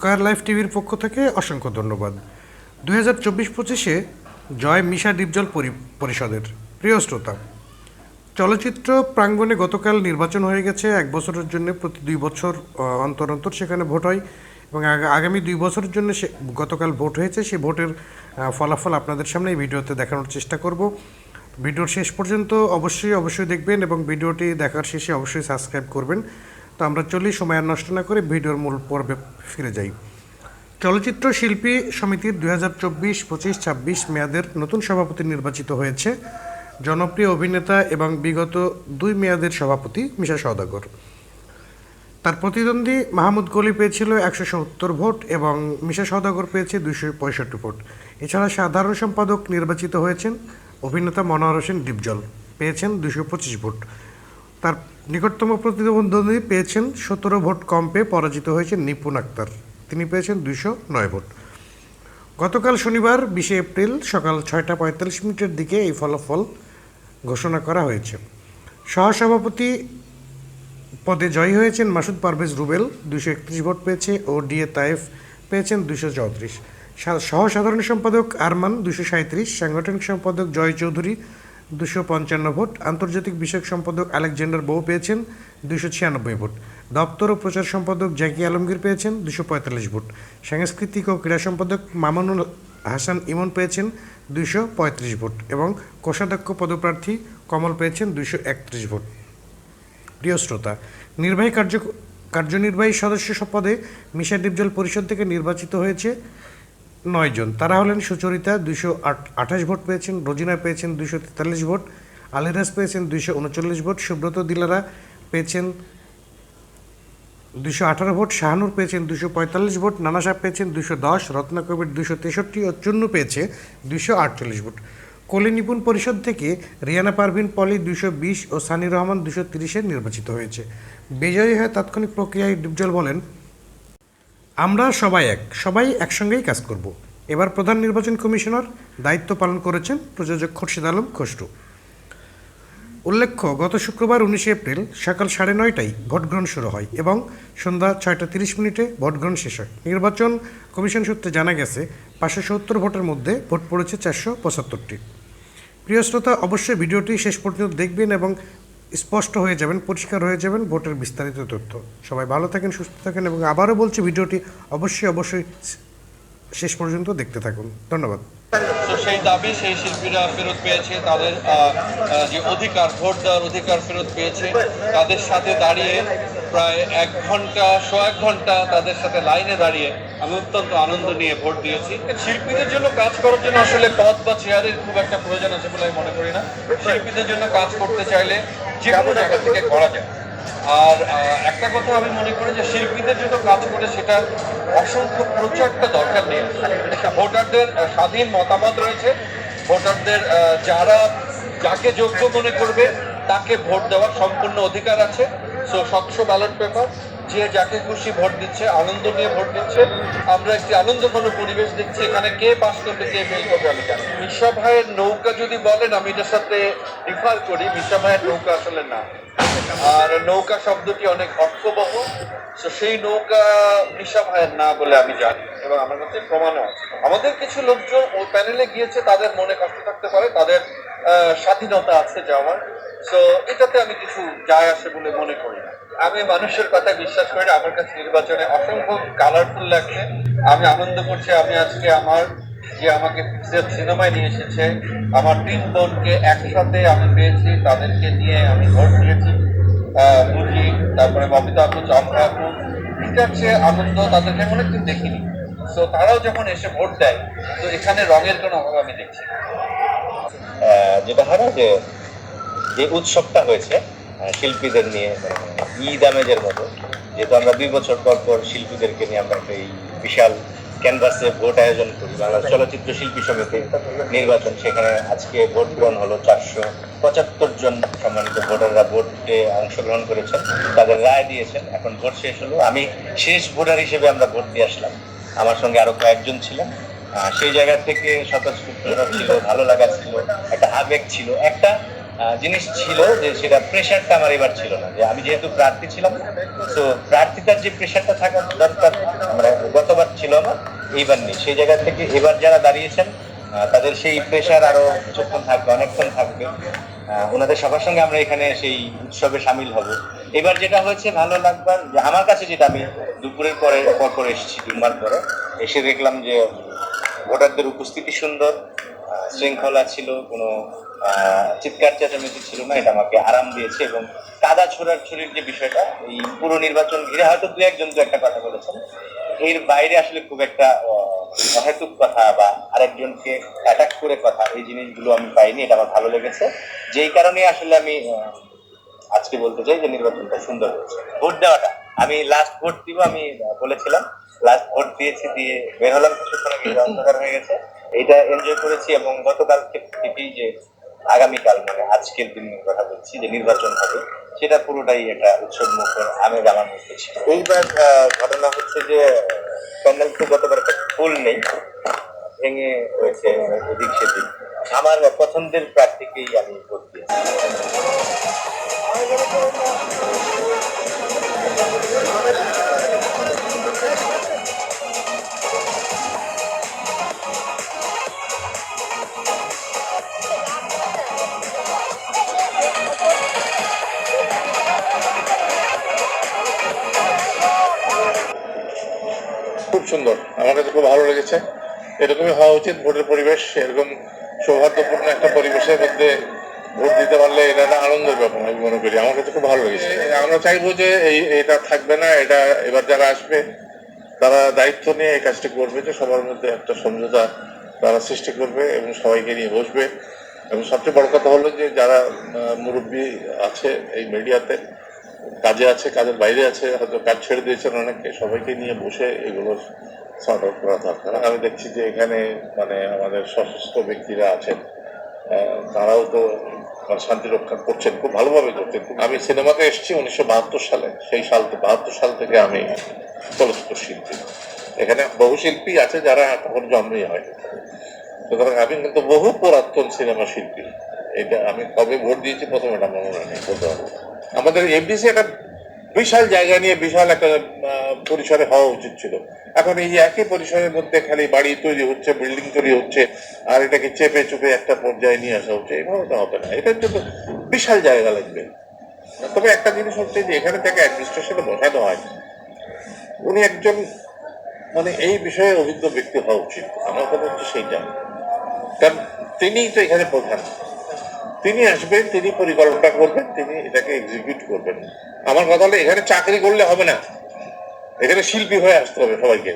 Square life টিভির পক্ষ থেকে অসংখ্য ধন্যবাদ। দুই হাজার চব্বিশ পঁচিশে জয় মিশা ডিপজল পরি- পরিষদের। প্রিয় শ্রোতা, চলচ্চিত্র প্রাঙ্গণে গতকাল নির্বাচন হয়ে গেছে। এক বছরের জন্য প্রতি দুই বছর অন্তর অন্তর সেখানে ভোট হয় এবং আগামী দুই বছরের জন্য সে, গতকাল ভোট হয়েছে। সেই ভোটের ফলাফল আপনাদের সামনে এই ভিডিওতে দেখানোর চেষ্টা করব। ভিডিওর শেষ পর্যন্ত অবশ্যই অবশ্যই দেখবেন এবং ভিডিওটি দেখার শেষে অবশ্যই সাবস্ক্রাইব করবেন। তো আমরা চলি, সময় নষ্ট না করে ভিডিওর মূল পর্বে ফিরে যাই। চলচ্চিত্র শিল্পী সমিতির দুই হাজার চব্বিশ, পঁচিশ, ছাব্বিশ মেয়াদের নতুন সভাপতি নির্বাচিত হয়েছে। জনপ্রিয় অভিনেতা এবং বিগত দুই মেয়াদের সভাপতি মিশা সওদাগর। তার প্রতিদ্বন্দ্বী মাহমুদ গলি পেয়েছিল একশো সত্তর ভোট এবং মিশা সওদাগর পেয়েছে দুইশো পঁয়ষট্টি ভোট। এছাড়া সাধারণ সম্পাদক নির্বাচিত হয়েছেন অভিনেতা মনোহর হোসেন ডিপজল, পেয়েছেন দুশো পঁচিশ ভোট। তার নিকটতম প্রতিদ্বন্দ্বী পেয়েছেন সতেরো ভোট কম পেয়ে পরাজিত হয়েছেন নিপুণ আক্তার। তিনি পেয়েছেন দুইশো নয় ভোট। গতকাল শনিবার বিশে এপ্রিল সকাল ছয়টা পঁয়তাল্লিশ মিনিটের দিকে এই ফলাফল ঘোষণা করা হয়েছে। সহসভাপতি পদে জয়ী হয়েছেন মাসুদ পারভেজ রুবেল দুশো একত্রিশ ভোট পেয়েছে, ও ডিএ তায়েফ পেয়েছেন দুশো চৌত্রিশ। সহ সাধারণ সম্পাদক আরমান দুশো সাঁত্রিশ সাংগঠনিক সম্পাদক জয় চৌধুরী দুশো পঞ্চান্ন ভোট। আন্তর্জাতিক বিষয়ক সম্পাদক আলেকজান্ডার বউ পেয়েছেন দুশো ছিয়ানব্বই ভোট। দপ্তর ও প্রচার সম্পাদক জাকি আলমগীর পেয়েছেন দুশো পঁয়তাল্লিশ ভোট। সাংস্কৃতিক ও ক্রীড়া সম্পাদক মামুনুল হাসান ইমন পেয়েছেন দুশো পঁয়ত্রিশ ভোট এবং কোষাধ্যক্ষ পদপ্রার্থী কমল পেয়েছেন দুশো একত্রিশ ভোট। প্রিয় শ্রোতা, নির্বাহী কার্য, কার্যনির্বাহী সদস্য পদে মিশা ডিপজল পরিষদ থেকে নির্বাচিত হয়েছে নয় জন। তারা হলেন সুচরিতা দুশো আঠাশ ভোট পেয়েছেন, রোজিনা পেয়েছেন দুশো তেতাল্লিশ ভোট আলিরাজ পেয়েছেন দুশো উনচল্লিশ ভোট, সুব্রত দিলারা পেয়েছেন দুশো আঠারো ভোট, শাহানুর পেয়েছেন দুশো পঁয়তাল্লিশ ভোট, নানা সাহেব পেয়েছেন দুশো দশ রত্নাকবির দুশো তেষট্টি ও চুন্নু পেয়েছে দুশো আটচল্লিশ ভোট। কলি নিপুণ পরিষদ থেকে রিয়ানা পারভিন, পলি দুশো বিশ ও সানি রহমান দুশো তিরিশে নির্বাচিত হয়েছে। বিজয়ী হয়ে তাৎক্ষণিক প্রক্রিয়ায় ডিপজল বলেন আমরা সবাই এক, সবাই একসঙ্গেই কাজ করব। এবার প্রধান নির্বাচন কমিশনার দায়িত্ব পালন করেছেন প্রযোজক খোরশেদ আলম খসরু। উল্লেখ্য, গত শুক্রবার উনিশে এপ্রিল সকাল সাড়ে নয়টায় ভোটগ্রহণ শুরু হয় এবং সন্ধ্যা ছয়টা তিরিশ মিনিটে ভোটগ্রহণ শেষ হয়। নির্বাচন কমিশন সূত্রে জানা গেছে, পাঁচশো সত্তর ভোটের মধ্যে ভোট পড়েছে চারশো পঁচাত্তরটি। প্রিয় শ্রোতা, অবশ্যই ভিডিওটি শেষ পর্যন্ত দেখবেন এবং স্পষ্ট হয়ে যাবেন, পরিষ্কার হয়ে যাবেন ভোটের বিস্তারিত তথ্য। সবাই ভালো থাকেন, সুস্থ থাকেন এবং আবারও বলছি, ভিডিওটি অবশ্যই অবশ্যই শেষ পর্যন্ত দেখতে থাকুন। ধন্যবাদ। তো সেই দাবি সেই শিল্পীরা ফেরত পেয়েছে, তাদের যে অধিকার, ভোট দেওয়ার অধিকার ফেরত পেয়েছে। তাদের সাথে দাঁড়িয়ে প্রায় এক ঘণ্টা শো এক ঘণ্টা তাদের সাথে লাইনে দাঁড়িয়ে আমি অত্যন্ত আনন্দ নিয়ে ভোট দিয়েছি। শিল্পীদের জন্য কাজ করার জন্য আসলে পদ বা চেয়ারের খুব একটা প্রয়োজন আছে বলে আমি মনে করি না। শিল্পীদের জন্য কাজ করতে চাইলে যে কোনো জায়গা থেকে করা যায়। আর একটা কথা আমি মনে করি যে শিল্পীদের জন্য কাজ করে সেটা অসংখ্য প্রচারটা দরকার নেই। ভোটারদের স্বাধীন মতামত রয়েছে। ভোটারদের যারা যাকে যোগ্য মনে করবে, তাকে ভোট দেওয়ার সম্পূর্ণ অধিকার আছে। সো স্বচ্ছ ব্যালট পেপার যে যাকে খুশি ভোট দিচ্ছে, আনন্দ নিয়ে ভোট দিচ্ছে, আমরা একটি আনন্দঘন পরিবেশ দেখছি। এখানে কে পাস করবে, কে ফেল করবে, আমি জানি মিশা ভাইয়ের নৌকা যদি বলেন, আমি এটার সাথে রিফার করি, মিশা ভাইয়ের নৌকা আসলে না। আর নৌকা শব্দটি অনেক অর্থবহ, তো সেই নৌকা মিশা ভাইয়ের না বলে আমি জানি এবং আমার কাছে প্রমাণও আছে। আমাদের কিছু লোকজন ওই প্যানেলে গিয়েছে, তাদের মনে কষ্ট থাকতে পারে, তাদের স্বাধীনতা আছে যাওয়ার। তো এটাতে আমি কিছু যায় আসে বলে মনে করি না। আমি মানুষের কথা বিশ্বাস করি আমার কাছে নির্বাচনে অসংখ্য কালারফুল লাগছে। আমি আনন্দ করছি, আমি আজকে আমার যে আমাকে সিনেমায় নিয়ে এসেছে, আমার তিন বোনকে একসাথে আমি পেয়েছি, তাদেরকে নিয়ে আমি ভোট দিয়েছি মুরগি তারপরে ববিতা আপু চম্পা আপু। চেয়ে আনন্দ তাদেরকে অনেকদিন দেখিনি। তো তারাও যখন এসে ভোট দেয়, তো এখানে রঙের কোনো অভাব আমি দেখছি যেটা হয় যে যে উৎসবটা হয়েছে শিল্পীদের নিয়ে মানে ঈদ আমেজের মতো, যেহেতু আমরা দুই বছর পর পর শিল্পীদেরকে নিয়ে আমরা একটা এই বিশাল ক্যানভাসে ভোট আয়োজন করি, বাংলাদেশ চলচ্চিত্র শিল্পী সমিতি নির্বাচন, সেখানে আজকে ভোট গ্রহণ হলো চারশো পঁচাত্তর জন সম্মানিত ভোটাররা ভোটে অংশগ্রহণ করেছেন, তাদের রায় দিয়েছেন, এখন ভোট শেষ হলো, আমি শেষ ভোটার হিসেবে আমরা ভোট দিয়ে আসলাম, আমার সঙ্গে আরও কয়েকজন ছিলেন সেই জায়গা থেকে স্বতঃস্ফূর্ততা ছিল, ভালো লাগা ছিল, একটা আবেগ ছিল, একটা জিনিস ছিল যে সেটা প্রেশারটা আমার এবার ছিল না, যে আমি যেহেতু প্রার্থী ছিলাম, তো প্রার্থীতার যে প্রেশারটা থাকা দরকার মানে গতবার ছিল আমার এইবার নেই। সেই জায়গা থেকে এবার যারা দাঁড়িয়েছেন তাদের সেই প্রেশার আরও কিছুক্ষণ থাকবে, অনেকক্ষণ থাকবে। ওনাদের সবার সঙ্গে আমরা এখানে সেই উৎসবে সামিল হব। এবার যেটা হয়েছে, ভালো লাগবার, যে আমার কাছে যেটা আমি দুপুরের পরে, পর পর এসেছি, জুম্মার পরে, এসে দেখলাম যে ভোটারদের উপস্থিতি সুন্দর শৃঙ্খলা ছিল, কোনো চিৎকার চেঁচামেচি ছিল না, এটা আমাকে আরাম দিয়েছে এবং কাদা ছোড়ার ছুরির যে বিষয়টা, এই পুরো নির্বাচন ঘিরে হয়তো দু একজন দু একটা কথা বলেছেন। এর বাইরে আসলে খুব একটা অহেতুক কথা বা আরেকজনকে অ্যাটাক করে কথা, এই জিনিসগুলো আমি পাইনি, এটা আমার ভালো লেগেছে। যেই কারণে আসলে আমি আজকে বলতে চাই যে নির্বাচনটা সুন্দর হয়েছে। ভোট দেওয়াটা, আমি লাস্ট ভোট দিব, আমি বলেছিলাম লাস্ট ভোট দিয়েছি, দিয়ে বের হলাম কিছুক্ষণ অন্ধকার হয়ে গেছে। এটা এনজয় করেছি এবং গতকাল থেকেই যে আগামীকাল মানে আজকের দিনের কথা বলছি, যে নির্বাচন হবে, সেটা পুরোটাই একটা উৎসব মুখর আমেজ আমার মধ্যে ছিল। এইবার ঘটনা হচ্ছে যে প্যান্ডেল তো গতবার একটা ফুল নেই, ভেঙে হয়েছে অধিক সেদিন আমার পছন্দের প্রার্থীকেই আমি ভোট দিয়েছি। সুন্দর। আমার কাছে খুব ভালো লেগেছে। এরকমই হওয়া উচিত ভোটের পরিবেশ। এরকম সৌহার্দ্যপূর্ণ একটা পরিবেশের মধ্যে ভোট দিতে পারলে এটা একটা আনন্দের ব্যাপার, আমি মনে করি। আমার কাছে খুব ভালো লেগেছে। আমরা চাইব যে এই এটা থাকবে না, এটা এবার যারা আসবে, তারা দায়িত্ব নিয়ে এই কাজটি করবে যে সবার মধ্যে একটা সমঝোতা তারা সৃষ্টি করবে এবং সবাইকে নিয়ে বসবে। এবং সবচেয়ে বড় কথা হলো যে যারা মুরব্বী আছে এই মিডিয়াতে কাজে আছে, কাজের বাইরে আছে, হয়তো কাজ ছেড়ে দিয়েছেন অনেকে সবাইকে নিয়ে বসে এগুলো সর্ট আউট করা দরকার। আমি দেখছি যে এখানে মানে আমাদের সশস্ত্র ব্যক্তিরা আছেন তারাও তো শান্তি রক্ষা করছেন, খুব ভালোভাবে করছেন। আমি সিনেমাতে এসেছি উনিশশো বাহাত্তর সালে, সেই সাল বাহাত্তর সাল থেকে আমি চলচ্চিত্র শিল্পী। এখানে বহু শিল্পী আছে যারা তখন জন্মই হয়। সুতরাং আমি কিন্তু বহু পুরাতন সিনেমা শিল্পী। এটা আমি কবে ভোট দিয়েছি প্রথমে এটা মনে নেই বলতে পারব। আমাদের এফডিসি একটা বিশাল জায়গা নিয়ে বিশাল একটা পরিসরে হওয়া উচিত ছিল। এখন এই একই পরিসরের মধ্যে খালি বাড়ি তৈরি হচ্ছে বিল্ডিং তৈরি হচ্ছে, আর এটাকে চেপে চুপে একটা পর্যায়ে নিয়ে আসা হচ্ছে। এভাবে তো হবে না। এটার জন্য বিশাল জায়গা লাগবে। তবে একটা জিনিস হচ্ছে যে এখানে থেকে অ্যাডমিনিস্ট্রেশনে বসানো হয়। উনি একজন মানে এই বিষয়ে অভিজ্ঞ ব্যক্তি হওয়া উচিত। আমার কথা হচ্ছে সেইটা। কারণ তিনিই তো এখানে প্রধান। তিনি আসবেন তিনি পরিকল্পনা করবেন তিনি এটাকে এক্সিকিউট করবেন। আমার কথা হলো এখানে চাকরি করলে হবে না। এখানে শিল্পী হয়ে আসতে হবে সবাইকে।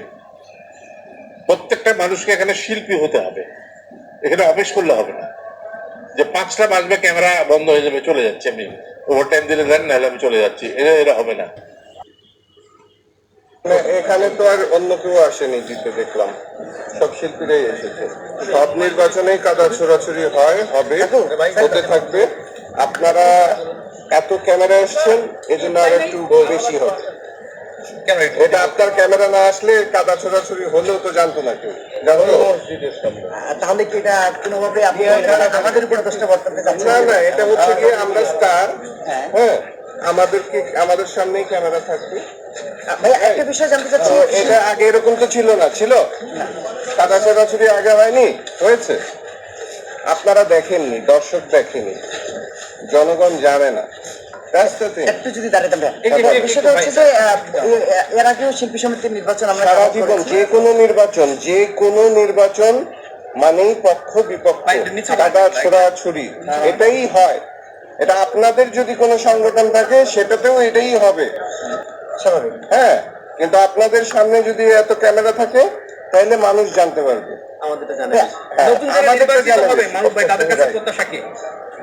প্রত্যেকটা মানুষকে এখানে শিল্পী হতে হবে। এখানে অফিস করলে হবে না। যে পাঁচটা বাজবে ক্যামেরা বন্ধ হয়ে যাবে চলে যাচ্ছে। আমি ওভার টাইম দিলে দেন নাহলে আমি চলে যাচ্ছি। এটা এটা হবে না না, এখানে তো আর অন্য কেউ আসেনি জিতে দেখলাম। সব শিল্পীরাই এসেছে। সব নির্বাচনেই কাদা ছোড়াছুড়ি হয় হবে হতে থাকবে। আপনারা এত ক্যামেরা এসছেন এজন্য আর একটু বেশি হবে। এটা আপনার ক্যামেরা না আসলে কাদা ছোড়াছুড়ি হলেও তো জানতো না কেউ। তাহলে কি এটা কোনোভাবে আমাদের উপরে দোষটা বর্তাতে না না এটা হচ্ছে গিয়ে আমরা স্টার হ্যাঁ। আমাদেরকে আমাদের সামনেই ক্যামেরা থাকবে। একটা বিষয় জানতে চাচ্ছি। এটা আগে এরকম তো ছিল না ছিল? কাদা আগে হয়নি? হয়েছে? আপনারা দেখেননি দর্শক দেখেনি। জনগণ জানে না। একটু যদি বিষয়টা হচ্ছে যে এর আগেও শিল্পী সমিতির নির্বাচন আমরা যে কোনো নির্বাচন যে কোনো নির্বাচন মানেই পক্ষ বিপক্ষ কাদা ছোড়াছুরি এটাই হয়। এটা আপনাদের যদি কোনো সংগঠন থাকে সেটাতেও এটাই হবে। হ্যাঁ কিন্তু আপনাদের সামনে যদি এত ক্যামেরা থাকে তাহলে মানুষ জানতে পারবে। হ্যাঁ,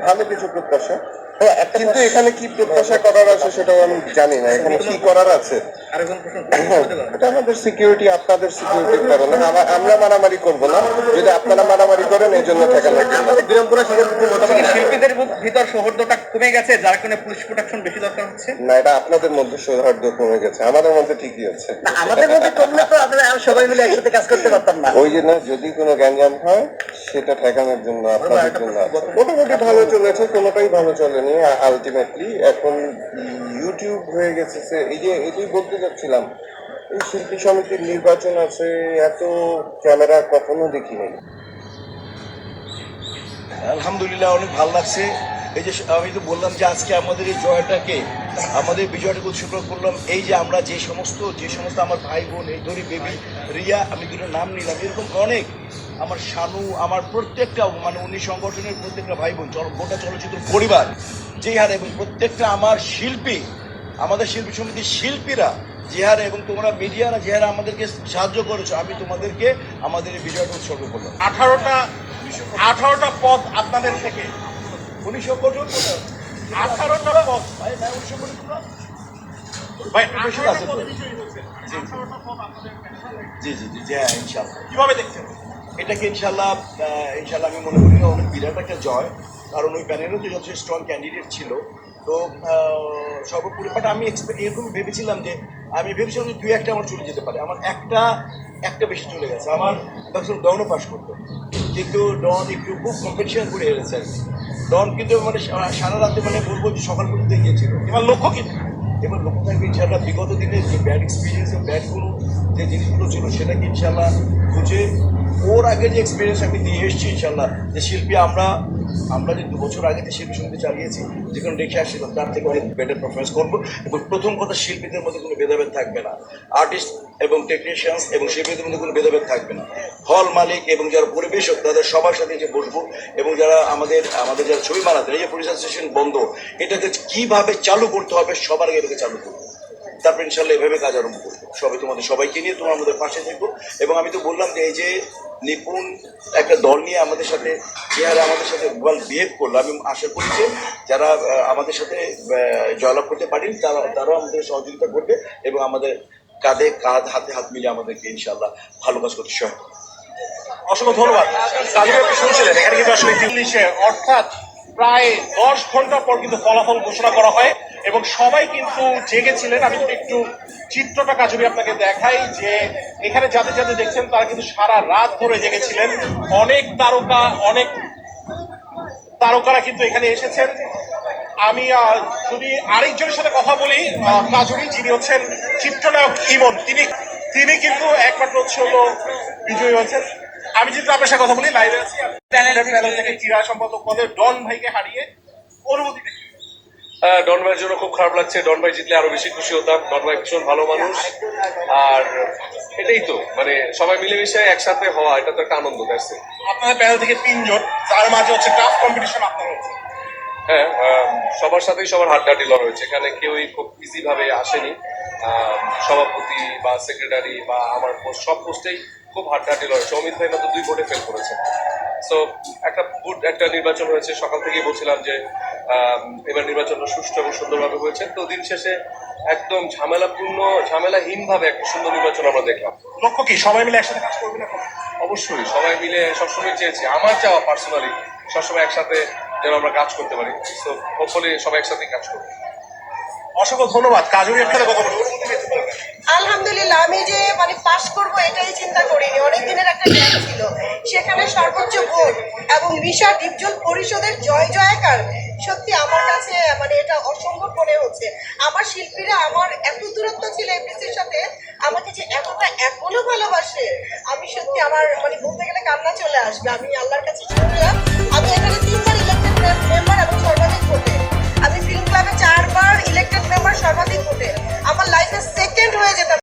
ভালো কিছু প্রত্যাশা। হ্যাঁ, কিন্তু এখানে কি প্রত্যাশা করার আছে সেটাও আমি জানি না। এখানে কি করার আছে? এটা আমাদের সিকিউরিটি আপনাদের সিকিউরিটির কারণে। আমরা মারামারি করব না। যদি আপনারা মারামারি করেন এই জন্য লাগবে আমাদের বিরমপুরা ভিতর সৌহার্দ্যটা কমে গেছে যার কারণে পুলিশ প্রোটেকশন বেশি দরকার হচ্ছে? না এটা আপনাদের মধ্যে সৌহার্দ্য কমে গেছে আমাদের মধ্যে ঠিকই আছে না, আমাদের মধ্যে কমলে তো আমরা সবাই মিলে একসাথে কাজ করতে পারতাম না। ওই যদি কোনো গ্যাঞ্জাম হয় সেটা ঠেকানোর জন্য আপনাদের জন্য মোটামুটি ভালো চলেছে কোনোটাই ভালো চলেনি আলটিমেটলি এখন ইউটিউব হয়ে গেছে এই যে এটাই বলতে চাচ্ছিলাম এই শিল্পী সমিতির নির্বাচন আছে এত ক্যামেরা কখনো দেখি নাই আলহামদুলিল্লাহ অনেক ভালো লাগছে। এই যে আমি তো বললাম যে আজকে আমাদের এই জয়টাকে, আমাদের বিজয়টাকে উৎসর্গ করলাম। এই যে আমরা যে সমস্ত যে সমস্ত আমার ভাই বোন, এই ধরি বেবি রিয়া, আমি দুটো নাম নিলাম। এরকম অনেক আমার শানু, আমার প্রত্যেকটা মানে উনি সংগঠনের প্রত্যেকটা ভাই বোন গোটা চলচ্চিত্র পরিবার, যে হারে এবং প্রত্যেকটা আমার শিল্পী, আমাদের শিল্পী সমিতির শিল্পীরা, যে হারে এবং তোমরা মিডিয়ারা যে হারে আমাদেরকে সাহায্য করেছ, আমি তোমাদেরকে আমাদের এই বিজয়টা উৎসর্গ করলাম। আঠারোটা আঠারোটা পদ আপনাদের থেকে। উনি সংগঠন কোথায়? আঠারোটা পদ। ভাই ভাই উনি সংগঠন ভাই বেশি আছে তো। পদ বিজয়ী হয়েছে। আঠারোটা পদ আপনাদের থেকে। জি জি জি জি হ্যাঁ ইনশাল্লাহ কীভাবে দেখছেন? এটাকে ইনশাল্লাহ আহ, ইনশাল্লাহ আমি মনে করি অনেক বিরাট একটা জয়। কারণ ওই প্যানেলও তো যথেষ্ট স্ট্রং ক্যান্ডিডেট ছিল। তো আহ, সর্বোপরি বাট আমি এরকম ভেবেছিলাম যে আমি ভেবেছিলাম যে দুই একটা আমার চলে যেতে পারে। আমার একটা একটা বেশি চলে গেছে। আমার ডনও পাস করতো। কিন্তু ডন একটু খুব কম্পিটিশন করে হেরেছে ডন কিন্তু মানে সারা রাতে মানে বলব যে সকাল পর্যন্ত গিয়েছিল। এবার লক্ষ্য কি? এবার লক্ষ্য থাকবে ইনশাল্লাহ বিগত দিনে যে ব্যাড এক্সপিরিয়েন্স ব্যাড কোনো যে জিনিসগুলো ছিল সেটাকে ইনশাল্লাহ খুঁজে ওর আগে যে এক্সপিরিয়েন্স আমি দিয়ে এসেছি ইনশাল্লাহ যে শিল্পী আমরা আমরা যে দু বছর আগে যে শিল্পী সমিতি চালিয়েছি যেখানে রেখে আসছিলাম তার থেকে অনেক বেটার পারফরমেন্স করব। এবং প্রথম কথা, শিল্পীদের মধ্যে কোনো ভেদাভেদ থাকবে না। আর্টিস্ট এবং টেকনিশিয়ানস এবং শিল্পীদের মধ্যে কোনো ভেদাভেদ থাকবে না। হল মালিক এবং যারা পরিবেশক, তাদের সবার সাথে যে বসবো এবং যারা আমাদের আমাদের যারা ছবি বানাতে এই যে পরিচালন বন্ধ, এটাকে কীভাবে চালু করতে হবে, সবার আগে এটাকে চালু করব। তারপর ইনশাল্লাহ এভাবে কাজ আরম্ভ করব। সবাই তোমাদের সবাইকে নিয়ে তোমরা আমাদের পাশে থেকো এবং আমি তো বললাম যে, এই যে নিপুণ একটা দল নিয়ে আমাদের সাথে যে হারে আমাদের সাথে ওয়েল বিহেভ করল। আমি আশা করি যে যারা আমাদের সাথে জয়লাভ করতে পারি তারা, তারাও আমাদের সহযোগিতা করবে এবং আমাদের কাঁধে কাঁধ, হাতে হাত মিলিয়ে আমাদেরকে ইনশাল্লাহ ভালো কাজ করতে করবে। অসংখ্য ধন্যবাদ। আপনি শুনছিলেন, এখানে কিন্তু আসলে অর্থাৎ প্রায় দশ ঘণ্টা পর কিন্তু ফলাফল ঘোষণা করা হয়। এবং সবাই কিন্তু জেগেছিলেন আমি যদি একটু চিত্রটা কাজুরি আপনাকে দেখাই যে এখানে যাদের যাদের দেখছেন তারা কিন্তু সারা রাত ধরে জেগেছিলেন অনেক তারকা অনেক তারকারা কিন্তু এখানে এসেছেন। আমি যদি আরেকজনের সাথে কথা বলি কাজুরি যিনি হচ্ছেন চিত্রনায়ক ইমন তিনি তিনি কিন্তু একমাত্র হচ্ছে হলো বিজয়ী হয়েছেন। আমি যদি আপনার সাথে কথা বলি লাইভে আছি। প্যানেল থেকে ক্রীড়া সম্পাদক পদে ডন ভাইকে হারিয়ে অনুমতি ডন ভাইয়ের জন্য খুব খারাপ লাগছে। ডন ভাই জিতলে আরও বেশি খুশি হতাম। ডন ভাই ভীষণ ভালো মানুষ। আর এটাই তো মানে সবাই মিলেমিশে একসাথে হওয়া এটা তো একটা আনন্দ দেখছে আপনাদের প্যানেল থেকে তিনজন তার মাঝে হচ্ছে টাফ কম্পিটিশন আপনার হচ্ছে। হ্যাঁ সবার সাথেই সবার হাড্ডাহাড্ডি লড়াই হয়েছে এখানে কেউই খুব ইজি ভাবে আসেনি সভাপতি বা সেক্রেটারি বা আমার পোস্ট সব পোস্টেই খুব হাড্ডাহাড্ডি লড়াই হয়েছে অমিত ভাই মাত্র দুই ভোটে ফেল করেছে। সো একটা গুড একটা নির্বাচন হয়েছে। সকাল থেকেই বলছিলাম যে এবার নির্বাচনটা সুষ্ঠু এবং সুন্দরভাবে হয়েছে। তো দিন শেষে একদম ঝামেলাপূর্ণ ঝামেলাহীন ভাবে একটা সুন্দর নির্বাচন আমরা দেখলাম। লক্ষ্য কি? সবাই মিলে একসাথে কাজ করবে না অবশ্যই সবাই মিলে সবসময় চেয়েছি। আমার চাওয়া পার্সোনালি সবসময় একসাথে যেন আমরা কাজ করতে পারি। তো হোপফুলি সবাই একসাথে কাজ করব। অসংখ্য ধন্যবাদ। কাজুরি একসাথে কথা বলব আলহামদুলিল্লাহ, আমি যে মানে পাস করব এটাই চিন্তা করিনি। অনেক দিনের একটা গ্যাপ ছিল। সেখানে সর্বোচ্চ ভোট এবং মিশা ডিপজল পরিষদের জয় জয়কার সত্যি আমার কাছে মানে এটা অসম্ভব মনে হচ্ছে। আমার শিল্পীরা আমার এত দূরত্ব ছিল এফডিসির সাথে, আমাকে যে এতটা এখনও ভালোবাসে, আমি সত্যি আমার মানে বলতে গেলে কান্না চলে আসবে। আমি আল্লাহর কাছে শুনলাম, আমি এখানে তিনবার ইলেকটেড মেম্বার এবং সর্বাধিক ভোটে। আমি ফিল্ম ক্লাবে চারবার ইলেকটেড মেম্বার সর্বাধিক ভোটে। আমার লাইফে সেকেন্ড হয়ে যেতাম